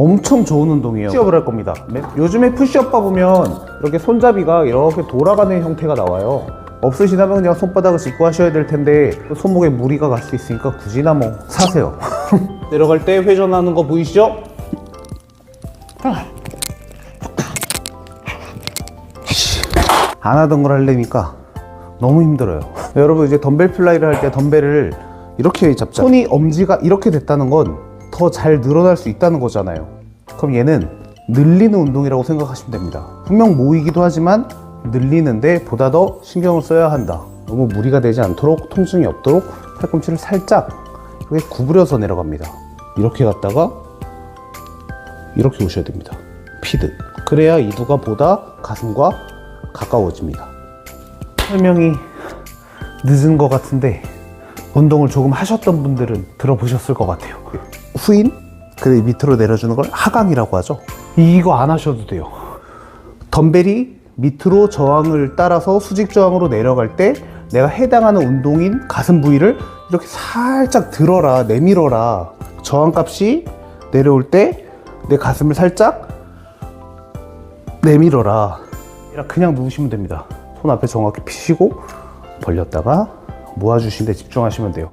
엄청 좋은 운동이에요. 푸시업을 할 겁니다. 네? 요즘에 푸시업 봐 보면 이렇게 손잡이가 이렇게 돌아가는 형태가 나와요. 없으시다면 그냥 손바닥을 짚고 하셔야 될 텐데 손목에 무리가 갈 수 있으니까 굳이나 뭐 사세요. 내려갈 때 회전하는 거 보이시죠? 안 하던 걸 하려니까 너무 힘들어요. 여러분 이제 덤벨 플라이를 할 때 덤벨을 이렇게 잡자. 손이 엄지가 이렇게 됐다는 건 더 잘 늘어날 수 있다는 거잖아요. 그럼 얘는 늘리는 운동이라고 생각하시면 됩니다. 분명 모이기도 하지만 늘리는데 보다 더 신경을 써야 한다. 너무 무리가 되지 않도록 통증이 없도록 팔꿈치를 살짝 이렇게 구부려서 내려갑니다. 이렇게 갔다가 이렇게 오셔야 됩니다. 피드. 그래야 이두가 보다 가슴과 가까워집니다. 설명이 늦은 것 같은데 운동을 조금 하셨던 분들은 들어보셨을 것 같아요. 후인, 그 밑으로 내려주는 걸 하강이라고 하죠. 이거 안 하셔도 돼요. 덤벨이 밑으로 저항을 따라서 수직 저항으로 내려갈 때 내가 해당하는 운동인 가슴 부위를 이렇게 살짝 들어라, 내밀어라. 저항값이 내려올 때 내 가슴을 살짝 내밀어라. 그냥 누우시면 됩니다. 손 앞에 정확히 피시고 벌렸다가 모아주시는 데 집중하시면 돼요.